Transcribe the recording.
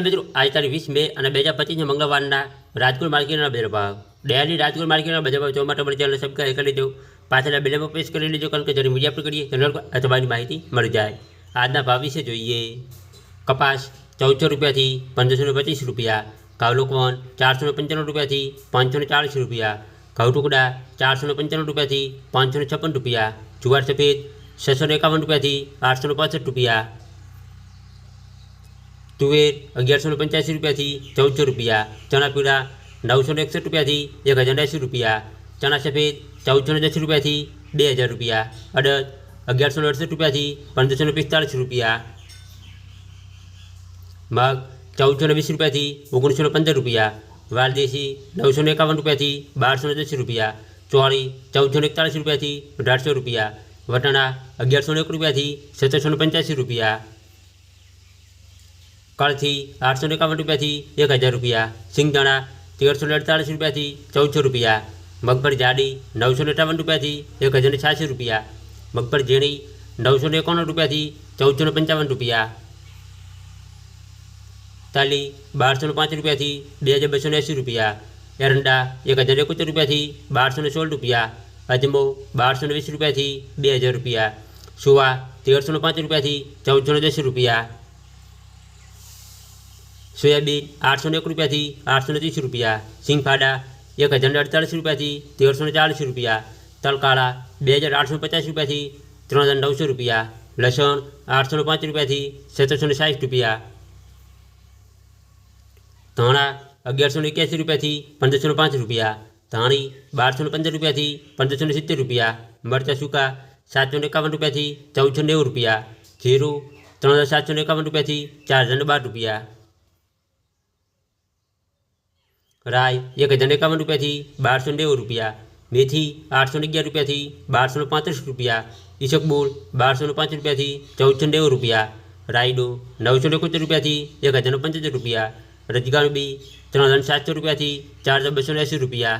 મિત્રો, આજ તારીખ વીસ મે અને બે હજાર પચીસના મંગળવારના રાજકોટ માર્કેટના બજાર ભાવ. ડેલી રાજકોટ માર્કેટના બજાર ભાવ જોવા માટે અમારી ચેનલ સબસ્ક્રાઈબ કરી લેજો. પાછળના બેલમાં પ્રેસ કરી લેજો કારણ કે જ્યારે મીડિયા પર કરીએ ચેનલ તમારી માહિતી મળી જાય. આજના ભાવ વિશે જોઈએ. કપાસ ચૌદસો રૂપિયાથી પંદરસો ને પચીસ રૂપિયા ઘઉં લોકવન ચારસો ને પંચાણું રૂપિયાથી પાંચસો ને ચાલીસ રૂપિયા ઘઉં ટુકડા ચારસો ને પંચાણું રૂપિયાથી પાંચસો ને છપ્પન રૂપિયા, જુવાર સફેદ છસો ને એકાવન રૂપિયાથી આઠસો ને પાસઠ રૂપિયા તુવેર અગિયારસો ને પંચ્યાસી રૂપિયાથી ચૌદસો રૂપિયા ચણા પીળા નવસો ને એકસઠ રૂપિયાથી એક હજાર એંસી રૂપિયા ચણા સફેદ ચૌદસો ને દસ રૂપિયાથી બે હજાર રૂપિયા અડદ અગિયારસો ને અડસઠ રૂપિયાથી પંદરસો ને પિસ્તાળીસ રૂપિયા મગ ચૌદસો ને વીસ રૂપિયાથી ઓગણીસો ને પંદર રૂપિયા વાલદેશી નવસો ને એકાવન રૂપિયાથી બારસો ને દસ રૂપિયા ચોળી ચૌદસો ને એકતાળીસ રૂપિયાથી અઢારસો રૂપિયા વટાણા અગિયારસો ને એક રૂપિયાથી સત્તરસો ને પંચ્યાસી રૂપિયા કળથી આઠસો ને એકાવન રૂપિયાથી એક હજાર રૂપિયા સિંગદાણા તેરસો ને અડતાલીસ રૂપિયાથી ચૌદસો રૂપિયા મગફળી જાડી નવસો ને એકાવન રૂપિયાથી એક હજાર ને છ્યાસી રૂપિયા મગફળી ઝીણી નવસો ને એકાવન રૂપિયાથી ચૌદસો ને પંચાવન રૂપિયા તાલી બારસો ને પાંચ રૂપિયાથી બે હજાર બસો ને એંસી રૂપિયા એરંડા એક હજાર એકોતેર રૂપિયાથી બારસો ને સોળ રૂપિયા અજમો બારસો ને વીસ રૂપિયાથી બે હજાર રૂપિયા સુવા તેરસો ને પાંચ રૂપિયાથી ચૌદસો ને દસ રૂપિયા સોયાબીન આઠસો ને એક રૂપિયાથી આઠસો ને ત્રીસ રૂપિયા સિંગફાડા એક હજાર ને અડતાલીસ રૂપિયાથી તેરસો ને ચાલીસ રૂપિયા તલકાળા બે હજાર આઠસો પચાસ રૂપિયાથી ત્રણ હજાર નવસો રૂપિયા લસણ આઠસો ને પાંચ રૂપિયાથી સત્તરસો ને સાઠ રૂપિયા ધાણા અગિયારસો ને એક્યાસી રૂપિયાથી પંદરસો ને પાંચ રૂપિયા ધાણી બારસો ને પંદર રૂપિયાથી પંદરસો ને સિત્તેર રૂપિયા મરચાં સૂકા સાતસો ને એકાવન રૂપિયાથી ચૌદસો નેવું રૂપિયા જીરું ત્રણ હજાર સાતસો ને એકાવન રૂપિયાથી ચાર હજાર ને બાર રૂપિયા રાય એક હજાર ને એકાવન રૂપિયાથી બારસો ને નેવું રૂપિયા મેથી આઠસો ને અગિયાર રૂપિયાથી બારસો ને પાંત્રીસ રૂપિયા ઈસકબુલ બારસો ને પાંચ રૂપિયાથી ચૌદસો ને નેવું રૂપિયા રાયડો નવસો ને એકોતેર રૂપિયાથી એક હજાર ને પંચોતેર રૂપિયા રજગાર બી ત્રણ હજાર સાતસો રૂપિયાથી ચાર હજાર બસો ને એંસી રૂપિયા